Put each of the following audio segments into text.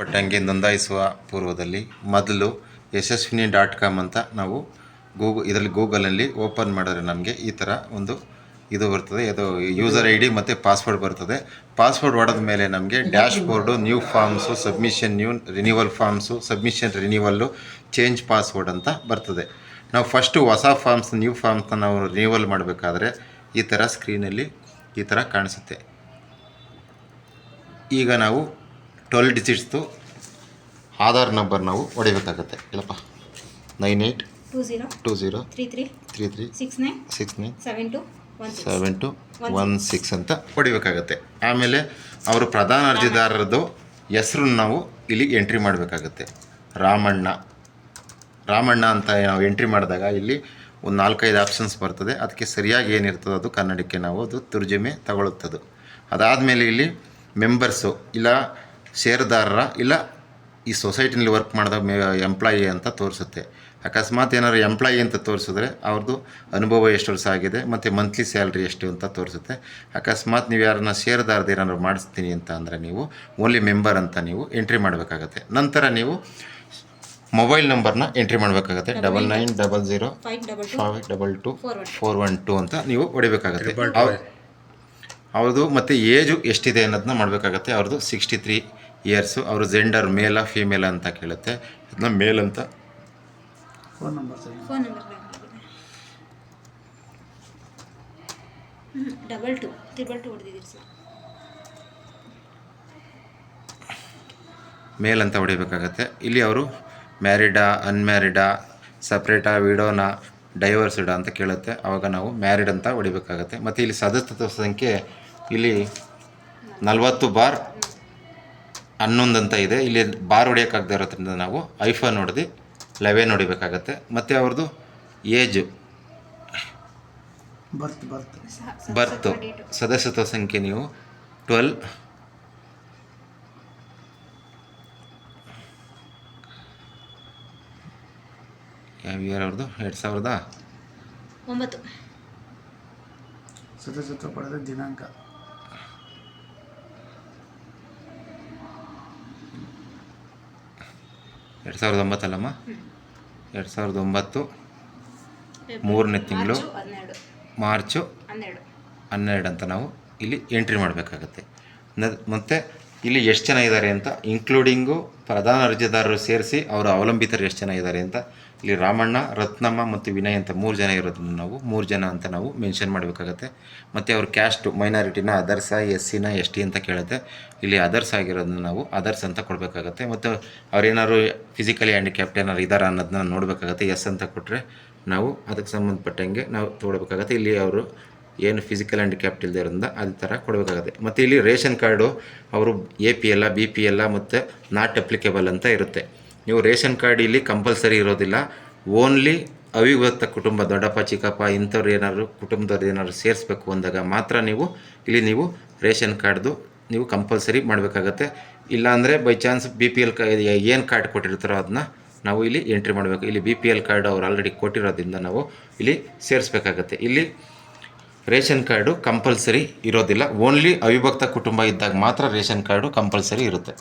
ಪಟ್ಟಂಗೆ ನೋಂದಾಯಿಸುವ ಪೂರ್ವದಲ್ಲಿ ಮೊದಲು Yashasvini dot com ಅಂತ ನಾವು ಗೂಗು, ಇದರಲ್ಲಿ ಗೂಗಲಲ್ಲಿ ಓಪನ್ ಮಾಡಿದ್ರೆ ನಮಗೆ ಈ ಥರ ಒಂದು ಇದು ಬರ್ತದೆ. ಅದು ಯೂಸರ್ ಐ ಡಿ ಮತ್ತು ಪಾಸ್ವರ್ಡ್ ಬರ್ತದೆ. ಪಾಸ್ವರ್ಡ್ ಹೊಡೆದ ಮೇಲೆ ನಮಗೆ dashboard new forms submission new renewal forms submission renewal change password ಅಂತ ಬರ್ತದೆ. ನಾವು ಫಸ್ಟು ಹೊಸ ಫಾರ್ಮ್ಸ್ ನ್ಯೂ ಫಾರ್ಮ್ಸ್ನ ನಾವು ರಿನ್ಯೂವಲ್ ಮಾಡಬೇಕಾದ್ರೆ ಈ ಥರ ಸ್ಕ್ರೀನಲ್ಲಿ ಈ ಥರ ಕಾಣಿಸುತ್ತೆ. ಈಗ ನಾವು ಟ್ವೆಲ್ ಡಿಜಿಟ್ಸ್ದು ಆಧಾರ್ ನಂಬರ್ ನಾವು ಹೊಡಿಬೇಕಾಗತ್ತೆ. ಇಲ್ಲಪ್ಪ. Nine eight two zero two zero three three three three six nine six nine seven two seven two one six. ಅಂತ ಹೊಡಿಬೇಕಾಗತ್ತೆ. ಆಮೇಲೆ ಅವರು ಪ್ರಧಾನ ಅರ್ಜಿದಾರರದ್ದು ಹೆಸ್ರನ್ನ ನಾವು ಇಲ್ಲಿ ಎಂಟ್ರಿ ಮಾಡಬೇಕಾಗತ್ತೆ. ರಾಮಣ್ಣ. ರಾಮಣ್ಣ ಅಂತ ನಾವು ಎಂಟ್ರಿ ಮಾಡಿದಾಗ ಇಲ್ಲಿ ಒಂದು ನಾಲ್ಕೈದು ಆಪ್ಷನ್ಸ್ ಬರ್ತದೆ. ಅದಕ್ಕೆ ಸರಿಯಾಗಿ ಏನಿರ್ತದೆ ಅದು ಕನ್ನಡಕ್ಕೆ ನಾವು ಅದು ತುರ್ಜಮೆ ತಗೊಳ್ಳುತ್ತದೆ ಅದಾದಮೇಲೆ ಇಲ್ಲಿ ಮೆಂಬರ್ಸು ಇಲ್ಲ ಷೇರುದಾರರ ಇಲ್ಲ ಈ ಸೊಸೈಟಿನಲ್ಲಿ ವರ್ಕ್ ಮಾಡಿದ ಮೇ ಎಂಪ್ಲಾಯಿ ಅಂತ ತೋರಿಸುತ್ತೆ. ಅಕಸ್ಮಾತ್ ಏನಾದ್ರು ಎಂಪ್ಲಾಯಿ ಅಂತ ತೋರಿಸಿದ್ರೆ ಅವ್ರದ್ದು ಅನುಭವ ಎಷ್ಟು ವರ್ಷ ಆಗಿದೆ ಮತ್ತು ಮಂತ್ಲಿ ಸ್ಯಾಲ್ರಿ ಎಷ್ಟು ಅಂತ ತೋರಿಸುತ್ತೆ. ಅಕಸ್ಮಾತ್ ನೀವು ಯಾರನ್ನ ಷೇರುದಾರದ ಏನಾದ್ರು ಮಾಡಿಸ್ತೀನಿ ಅಂತ ಅಂದರೆ ನೀವು ಓನ್ಲಿ ಮೆಂಬರ್ ಅಂತ ನೀವು ಎಂಟ್ರಿ ಮಾಡಬೇಕಾಗತ್ತೆ. ನಂತರ ನೀವು ಮೊಬೈಲ್ ನಂಬರ್ನ ಎಂಟ್ರಿ ಮಾಡಬೇಕಾಗತ್ತೆ. Double nine double zero five double two four one two ಅಂತ ನೀವು ಹೊಡಿಬೇಕಾಗತ್ತೆ. ಅವ್- ಅವ್ರದ್ದು ಮತ್ತು ಏಜು ಎಷ್ಟಿದೆ ಅನ್ನೋದನ್ನ ಮಾಡಬೇಕಾಗತ್ತೆ. ಅವ್ರದ್ದು ಸಿಕ್ಸ್ಟಿ ತ್ರೀ ಇಯರ್ಸು ಅವರು ಜೆಂಡರ್ ಮೇಲ ಫೀಮೇಲ ಅಂತ ಕೇಳುತ್ತೆ. ಅದನ್ನ ಮೇಲ್ ಅಂತ phone number phone number double two triple two ಹೊಡೆದಿದ್ದೀರಿ sir. Male ಅಂತ ಹೊಡಿಬೇಕಾಗತ್ತೆ. ಇಲ್ಲಿ ಅವರು ಮ್ಯಾರಿಡಾ ಅನ್ಮ್ಯಾರಿಡಾ ಸಪ್ರೇಟಾ ವಿಡೋನಾ ಡೈವರ್ಸ್ಡ್ ಅಂತ ಕೇಳುತ್ತೆ. ಆವಾಗ ನಾವು ಮ್ಯಾರಿಡ್ ಅಂತ ಹೊಡಿಬೇಕಾಗತ್ತೆ. ಮತ್ತು ಇಲ್ಲಿ ಸದಸ್ಯತ್ವ ಸಂಖ್ಯೆ ಇಲ್ಲಿ ನಲವತ್ತು ಬಾರ್ ಹನ್ನೊಂದು ಅಂತ ಇದೆ. ಇಲ್ಲಿ ಬಾರ್ ಹೊಡಿಯೋಕ್ಕಾಗದೇ ಇರೋದ್ರಿಂದ ನಾವು ಐಫೋನ್ ಹೊಡೆದು ಲೆವೆನ್ ಹೊಡಿಬೇಕಾಗತ್ತೆ. ಮತ್ತು ಅವ್ರದ್ದು ಏಜು. ಬರ್ತ್ ಬರ್ತ್. ಬರ್ತು. ಸದಸ್ಯತ್ವ ಸಂಖ್ಯೆ ನೀವು ಟ್ವೆಲ್. ಯಾವ ಇಯರ್ ಅವ್ರದ್ದು ಎರಡು ಸಾವಿರದ? ಒಂಬತ್ತು. ಸದಸ್ಯತ್ವ ಪಡೆದ ದಿನಾಂಕ. ಎರಡು ಸಾವಿರದ ಒಂಬತ್ತಲ್ಲಮ್ಮ? ಎರಡು ಸಾವಿರದ ಒಂಬತ್ತು ಮೂರನೇ ತಿಂಗಳು? ಮಾರ್ಚು ಹನ್ನೆರಡು. ಅಂತ ನಾವು ಇಲ್ಲಿ ಎಂಟ್ರಿ ಮಾಡಬೇಕಾಗತ್ತೆ. ಮತ್ತು ಇಲ್ಲಿ ಎಷ್ಟು ಜನ ಇದ್ದಾರೆ ಅಂತ ಇನ್ಕ್ಲೂಡಿಂಗು ಪ್ರಧಾನ ಅರ್ಜಿದಾರರು ಸೇರಿಸಿ ಅವರ ಅವಲಂಬಿತರು ಎಷ್ಟು ಜನ ಇದ್ದಾರೆ ಅಂತ ಇಲ್ಲಿ ರಾಮಣ್ಣ, ರತ್ನಮ್ಮ ಮತ್ತು ವಿನಯ್ ಅಂತ ಮೂರು ಜನ ಇರೋದನ್ನು ನಾವು, ಮೂರು ಜನ ಅಂತ ನಾವು ಮೆನ್ಷನ್ ಮಾಡಬೇಕಾಗತ್ತೆ. ಮತ್ತು ಅವ್ರ ಕ್ಯಾಸ್ಟು ಮೈನಾರಿಟಿನ ಅದರ್ಸ ಎಸ್ ಸಿನ ಎಸ್ ಟಿ ಅಂತ ಕೇಳುತ್ತೆ. ಇಲ್ಲಿ ಅದರ್ಸ್ ಆಗಿರೋದನ್ನ ನಾವು ಅದರ್ಸ್ ಅಂತ ಕೊಡಬೇಕಾಗತ್ತೆ. ಮತ್ತು ಅವ್ರೇನಾದ್ರು ಫಿಸಿಕಲಿ ಹ್ಯಾಂಡಿಕ್ಯಾಪ್ಟ್ ಏನಾದ್ರು ಇದ್ದಾರೆ ಅನ್ನೋದನ್ನ ನೋಡಬೇಕಾಗತ್ತೆ ಎಸ್ ಅಂತ ಕೊಟ್ಟರೆ ನಾವು ಅದಕ್ಕೆ ಸಂಬಂಧಪಟ್ಟಂಗೆ ನಾವು ತೊಗೊಳ್ಬೇಕಾಗತ್ತೆ. ಇಲ್ಲಿ ಅವರು ಏನು ಫಿಸಿಕಲ್ ಹ್ಯಾಂಡಿಕ್ಯಾಪ್ಟ್ ಇರೋದ್ರಿಂದ ಅದೇ ಥರ ಕೊಡಬೇಕಾಗುತ್ತೆ. ಮತ್ತು ಇಲ್ಲಿ ರೇಷನ್ ಕಾರ್ಡು, ಅವರು ಎ ಪಿ ಎಲ್ಲ ಬಿ ಪಿ ಎಲ್ಲ ಮತ್ತು ನಾಟ್ ಅಪ್ಲಿಕೇಬಲ್ ಅಂತ ಇರುತ್ತೆ. ನೀವು ರೇಷನ್ ಕಾರ್ಡ್ ಇಲ್ಲಿ ಕಂಪಲ್ಸರಿ ಇರೋದಿಲ್ಲ. ಓನ್ಲಿ ಅವಿಭಕ್ತ ಕುಟುಂಬ, ದೊಡ್ಡಪ್ಪ, ಚಿಕ್ಕಪ್ಪ ಇಂಥವ್ರು ಏನಾದ್ರು ಕುಟುಂಬದವ್ರು ಏನಾದ್ರು ಸೇರಿಸ್ಬೇಕು ಅಂದಾಗ ಮಾತ್ರ ನೀವು ಇಲ್ಲಿ ನೀವು ರೇಷನ್ ಕಾರ್ಡ್ದು ನೀವು ಕಂಪಲ್ಸರಿ ಮಾಡಬೇಕಾಗತ್ತೆ. ಇಲ್ಲಾಂದರೆ by chance B P L ಏನು ಕಾರ್ಡ್ ಕೊಟ್ಟಿರ್ತಾರೋ ಅದನ್ನ ನಾವು ಇಲ್ಲಿ ಎಂಟ್ರಿ ಮಾಡಬೇಕು. ಇಲ್ಲಿ ಬಿ ಪಿ ಎಲ್ ಕಾರ್ಡ್ ಅವ್ರು ಆಲ್ರೆಡಿ ಕೊಟ್ಟಿರೋದ್ರಿಂದ ನಾವು ಇಲ್ಲಿ ಸೇರಿಸ್ಬೇಕಾಗತ್ತೆ. ಇಲ್ಲಿ ರೇಷನ್ ಕಾರ್ಡು ಕಂಪಲ್ಸರಿ ಇರೋದಿಲ್ಲ. ಓನ್ಲಿ ಅವಿಭಕ್ತ ಕುಟುಂಬ ಇದ್ದಾಗ ಮಾತ್ರ ರೇಷನ್ ಕಾರ್ಡು ಕಂಪಲ್ಸರಿ ಇರುತ್ತೆ.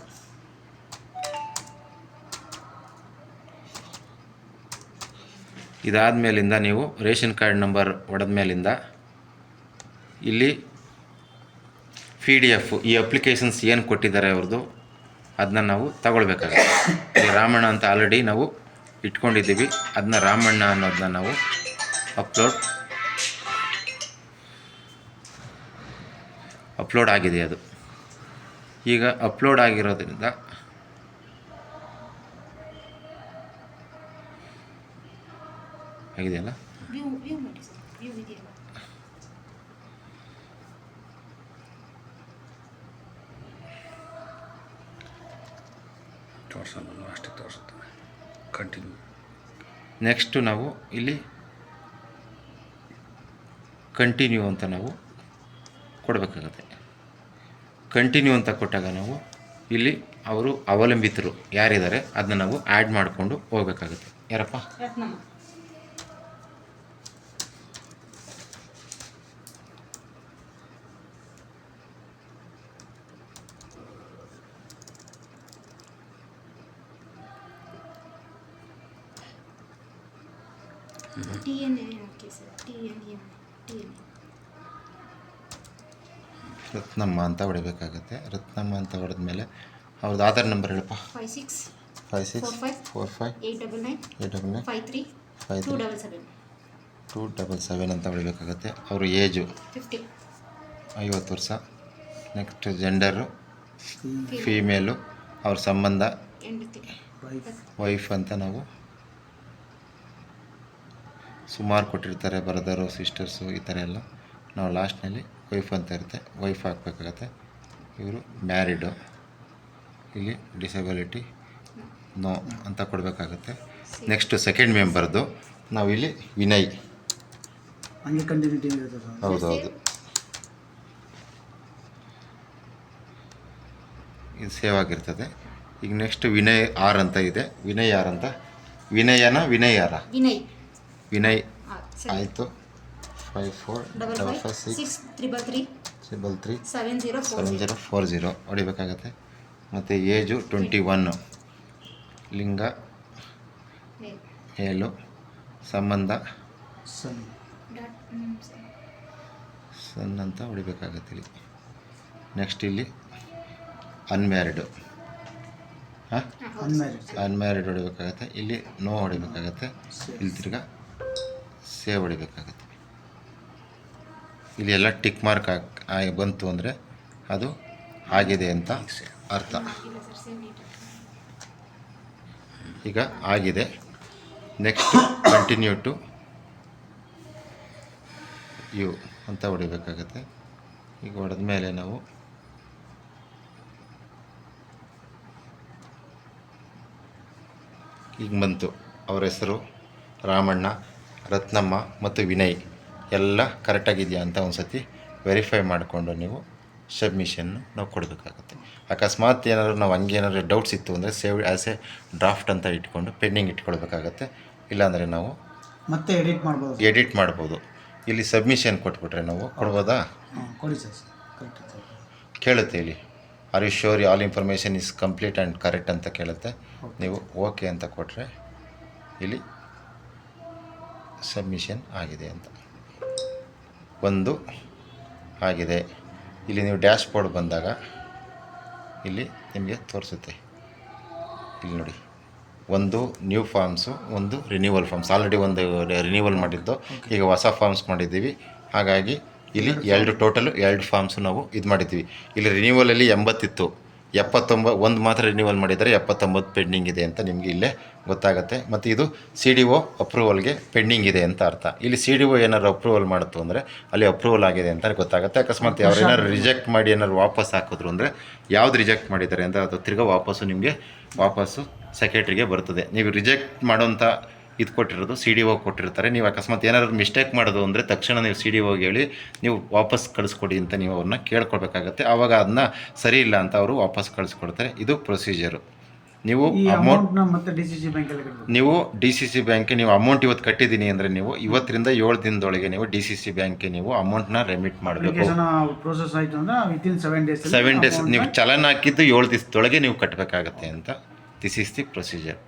ಇದಾದ ಮೇಲಿಂದ ನೀವು ರೇಷನ್ ಕಾರ್ಡ್ ನಂಬರ್ ಹೊಡೆದ ಮೇಲಿಂದ ಇಲ್ಲಿ ಪಿ ಡಿ ಎಫ್ ಈ ಅಪ್ಲಿಕೇಶನ್ಸ್ ಏನು ಕೊಟ್ಟಿದ್ದಾರೆ ಅವ್ರದ್ದು ಅದನ್ನ ನಾವು ತಗೊಳ್ಬೇಕಾಗುತ್ತೆ. ರಾಮಣ್ಣ ಅಂತ ಆಲ್ರೆಡಿ ನಾವು ಇಟ್ಕೊಂಡಿದ್ದೀವಿ. ಅದನ್ನ ರಾಮಣ್ಣ ಅನ್ನೋದನ್ನ ನಾವು ಅಪ್ಲೋಡ್ ಅಪ್ಲೋಡ್ ಆಗಿದೆ ಅದು ಈಗ ಅಪ್ಲೋಡ್ ಆಗಿರೋದ್ರಿಂದ ಆಗಿದೆಯಲ್ಲ ತೋರ್ಸೋದು ಅಷ್ಟೇ ತೋರಿಸುತ್ತೆ. ಕಂಟಿನ್ಯೂ ನೆಕ್ಸ್ಟು ನಾವು ಇಲ್ಲಿ ಕಂಟಿನ್ಯೂ ಅಂತ ನಾವು ಕೊಡಬೇಕಾಗತ್ತೆ. ಕಂಟಿನ್ಯೂ ಅಂತ ಕೊಟ್ಟಾಗ ನಾವು ಇಲ್ಲಿ ಅವರು ಅವಲಂಬಿತರು ಯಾರಿದ್ದಾರೆ ಅದನ್ನ ನಾವು ಆ್ಯಡ್ ಮಾಡಿಕೊಂಡು ಹೋಗ್ಬೇಕಾಗುತ್ತೆ. ಯಾರಪ್ಪ? T N A okay sir T N M T N Rathnamma ಅಂತ ಹೊಡಿಬೇಕಾಗತ್ತೆ. ರತ್ನಮ್ಮ ಅಂತ ಹೊಡೆದ್ಮೇಲೆ ಅವ್ರದ್ದು ಆಧಾರ್ ನಂಬರ್ ಹೇಳಪ್ಪ. Five six five six. Four five eight double nine eight double nine five three five two double seven. Two double seven ಅಂತ ಹೊಡಿಬೇಕಾಗತ್ತೆ. ಅವ್ರ age fifty. ಐವತ್ತು ವರ್ಷ. ನೆಕ್ಸ್ಟ್ ಜೆಂಡರು ಫೀಮೇಲು ಅವ್ರ ಸಂಬಂಧ ವೈಫ್ ಅಂತ ನಾವು ಸುಮಾರು ಕೊಟ್ಟಿರ್ತಾರೆ ಬ್ರದರು ಸಿಸ್ಟರ್ಸು ಈ ಥರ ಎಲ್ಲ. ನಾವು ಲಾಸ್ಟ್ನಲ್ಲಿ ವೈಫ್ ಅಂತ ಇರುತ್ತೆ. ವೈಫ್ ಹಾಕ್ಬೇಕಾಗತ್ತೆ. ಇವರು ಮ್ಯಾರಿಡು. ಇಲ್ಲಿ ಡಿಸಬಿಲಿಟಿ ನೋ ಅಂತ ಕೊಡಬೇಕಾಗತ್ತೆ. ನೆಕ್ಸ್ಟು ಸೆಕೆಂಡ್ ಮೆಂಬರ್ದು ನಾವು ಇಲ್ಲಿ ವಿನಯ್. ಹೌದೌದು. ಇದು ಸೇವ್ ಆಗಿರ್ತದೆ. ಈಗ ನೆಕ್ಸ್ಟ್ ವಿನಯ್ ಆರ್ ಅಂತ ಇದೆ. ವಿನಯ್ ಆರ್ ಅಂತ? ವಿನಯನ ವಿನಯ್ ಆರ ವಿನಯ್. ವಿನಯ್. ಆಯಿತು. Five four double double five six six triple three triple three seven zero four seven zero four zero ಹೊಡಿಬೇಕಾಗತ್ತೆ. ಮತ್ತು ಏಜು ಟ್ವೆಂಟಿ ಒನ್ನು ಲಿಂಗ ಏಳು. ಸಂಬಂಧ ಸನ್. ಸನ್ ಅಂತ ಹೊಡಿಬೇಕಾಗತ್ತೆ ಇಲ್ಲಿ. ನೆಕ್ಸ್ಟ್ ಇಲ್ಲಿ ಅನ್ಮ್ಯಾರಿಡು ಹಾಂ? ಅನ್ಮ್ಯಾರಿಡ್ ಅನ್ಮ್ಯಾರಿಡ್ ಹೊಡಿಬೇಕಾಗತ್ತೆ. ಇಲ್ಲಿ ನೋ ಹೊಡಿಬೇಕಾಗತ್ತೆ. ಇಲ್ಲಿ ತಿರ್ಗಾ ಸೇವ್ ಹೊಡಿಬೇಕಾಗತ್ತೆ. ಇಲ್ಲಿ ಎಲ್ಲ ಟಿಕ್ ಮಾರ್ಕ್ ಆಗಿ ಬಂತು ಅಂದರೆ ಅದು ಆಗಿದೆ ಅಂತ ಅರ್ಥ. ಈಗ ಆಗಿದೆ. ನೆಕ್ಸ್ಟ್ ಕಂಟಿನ್ಯೂ ಟು ಯು ಅಂತ ಹೊಡಿಬೇಕಾಗತ್ತೆ. ಈಗ ಹೊಡೆದ ಮೇಲೆ ನಾವು ಈಗ ಬಂತು. ಅವರ ಹೆಸರು ರಾಮಣ್ಣ. ರತ್ನಮ್ಮ ಮತ್ತು ವಿನಯ್ ಎಲ್ಲ ಕರೆಕ್ಟಾಗಿದೆಯಾ ಅಂತ ಒಂದು ಸತಿ ವೆರಿಫೈ ಮಾಡಿಕೊಂಡು ನೀವು ಸಬ್ಮಿಷನ್ನು ನಾವು ಕೊಡಬೇಕಾಗುತ್ತೆ. ಅಕಸ್ಮಾತ್ ಏನಾದರೂ ನಾವು ಹಂಗೆ ಏನಾದರೂ ಡೌಟ್ಸ್ ಇತ್ತು ಅಂದರೆ ಸೇವ್ ಆ್ಯಸ್ ಎ ಡ್ರಾಫ್ಟ್ ಅಂತ ಇಟ್ಕೊಂಡು ಪೆಂಡಿಂಗ್ ಇಟ್ಕೊಳ್ಬೇಕಾಗತ್ತೆ. ಇಲ್ಲಾಂದರೆ ನಾವು ಮತ್ತೆ ಎಡಿಟ್ ಮಾಡ್ಬೋದು. ಎಡಿಟ್ ಮಾಡ್ಬೋದು. ಇಲ್ಲಿ ಸಬ್ಮಿಷನ್ ಕೊಟ್ಬಿಟ್ರೆ ನಾವು ಕೊಡ್ಬೋದಾ? ಕೊಡಿ ಸರ್ ಕರೆಕ್ಟ್ ಕೇಳುತ್ತೆ ಇಲ್ಲಿ. Are you sure all information is complete and correct ಅಂತ ಕೇಳುತ್ತೆ. ನೀವು ಓಕೆ ಅಂತ ಕೊಟ್ಟರೆ ಇಲ್ಲಿ ಸಬ್ಮಿಷನ್ ಆಗಿದೆ ಅಂತ. ಒಂದು ಆಗಿದೆ. ಇಲ್ಲಿ ನೀವು ಡ್ಯಾಶ್ ಬೋರ್ಡ್ ಬಂದಾಗ ಇಲ್ಲಿ ನಿಮಗೆ ತೋರಿಸುತ್ತೆ. ಇಲ್ಲಿ ನೋಡಿ. ಒಂದು ನ್ಯೂ ಫಾರ್ಮ್ಸು ಒಂದು ರಿನ್ಯೂವಲ್ ಫಾರ್ಮ್ಸ್ ಆಲ್ರೆಡಿ ಒಂದು ರಿನ್ಯೂವಲ್ ಮಾಡಿದ್ದು. ಈಗ ಹೊಸ ಫಾರ್ಮ್ಸ್ ಮಾಡಿದ್ದೀವಿ. ಹಾಗಾಗಿ ಇಲ್ಲಿ ಎರಡು ಟೋಟಲು ಎರಡು ಫಾರ್ಮ್ಸು ನಾವು ಇದು ಮಾಡಿದ್ದೀವಿ. ಇಲ್ಲಿ ರಿನ್ಯೂವಲಲ್ಲಿ ಎಂಬತ್ತಿತ್ತು. ಎಪ್ಪತ್ತೊಂಬ ಒಂದು ಮಾತ್ರ ರಿನ್ಯೂವಲ್ ಮಾಡಿದರೆ ಎಪ್ಪತ್ತೊಂಬತ್ತು ಪೆಂಡಿಂಗ್ ಇದೆ ಅಂತ ನಿಮಗೆ ಇಲ್ಲೇ ಗೊತ್ತಾಗುತ್ತೆ. ಮತ್ತು ಇದು ಸಿ ಡಿ ಒ ಅಪ್ರೂವಲ್ಗೆ ಪೆಂಡಿಂಗ್ ಇದೆ ಅಂತ ಅರ್ಥ. ಇಲ್ಲಿ ಸಿ ಡಿ ಒ ಏನಾದ್ರು ಅಪ್ರೂವಲ್ ಮಾಡುತ್ತು ಅಂದರೆ ಅಲ್ಲಿ ಅಪ್ರೂವಲ್ ಆಗಿದೆ ಅಂತ ಗೊತ್ತಾಗುತ್ತೆ. ಅಕಸ್ಮಾತ್ ಅವ್ರು ಏನಾದ್ರು ರಿಜೆಕ್ಟ್ ಮಾಡಿ ಏನಾದ್ರು ವಾಪಸ್ ಹಾಕಿದ್ರು ಅಂದರೆ ಯಾವ್ದು ರಿಜೆಕ್ಟ್ ಮಾಡಿದ್ದಾರೆ ಅಂತ ಅದು ತಿರ್ಗಾ ವಾಪಸ್ಸು ನಿಮಗೆ ವಾಪಸ್ಸು ಸೆಕ್ರೆಟ್ರಿಗೆ ಬರ್ತದೆ. ನೀವು ರಿಜೆಕ್ಟ್ ಮಾಡೋಂಥ ಇದು ಕೊಟ್ಟಿರೋದು ಸಿ ಡಿ ಒ ಕೊಟ್ಟಿರ್ತಾರೆ. ನೀವು ಅಕಸ್ಮಾತ್ ಏನಾದ್ರು ಮಿಸ್ಟೇಕ್ ಮಾಡೋದು ಅಂದರೆ ತಕ್ಷಣ ನೀವು ಸಿ ಡಿ ಒಗೆ ಹೇಳಿ ನೀವು ವಾಪಸ್ ಕಳಿಸ್ಕೊಡಿ ಅಂತ ನೀವು ಅವ್ರನ್ನ ಕೇಳ್ಕೊಳ್ಬೇಕಾಗತ್ತೆ. ಆವಾಗ ಅದನ್ನ ಸರಿ ಇಲ್ಲ ಅಂತ ಅವರು ವಾಪಸ್ ಕಳಿಸ್ಕೊಡ್ತಾರೆ. ಇದು ಪ್ರೊಸೀಜರು ನೀವು ಅಮೌಂಟ್ ನೀವು ಡಿ ಸಿ ಸಿ ಬ್ಯಾಂಕ್ಗೆ ನೀವು ಅಮೌಂಟ್ ಇವತ್ತು ಕಟ್ಟಿದ್ದೀನಿ ಅಂದರೆ ನೀವು ಇವತ್ತರಿಂದ ಏಳು ದಿನದೊಳಗೆ ನೀವು ಡಿ ಸಿ ಸಿ ಬ್ಯಾಂಕ್ಗೆ ನೀವು ಅಮೌಂಟ್ನ ರೆಮಿಟ್ ಮಾಡಬೇಕು. ಪ್ರೊಸೆಸ್ ಆಯಿತು ಅಂದ್ರೆ within seven days seven days ನೀವು ಚಲನ್ ಹಾಕಿದ್ದು ಏಳು ದಿವಸದೊಳಗೆ ನೀವು ಕಟ್ಟಬೇಕಾಗತ್ತೆ ಅಂತ. This is the procedure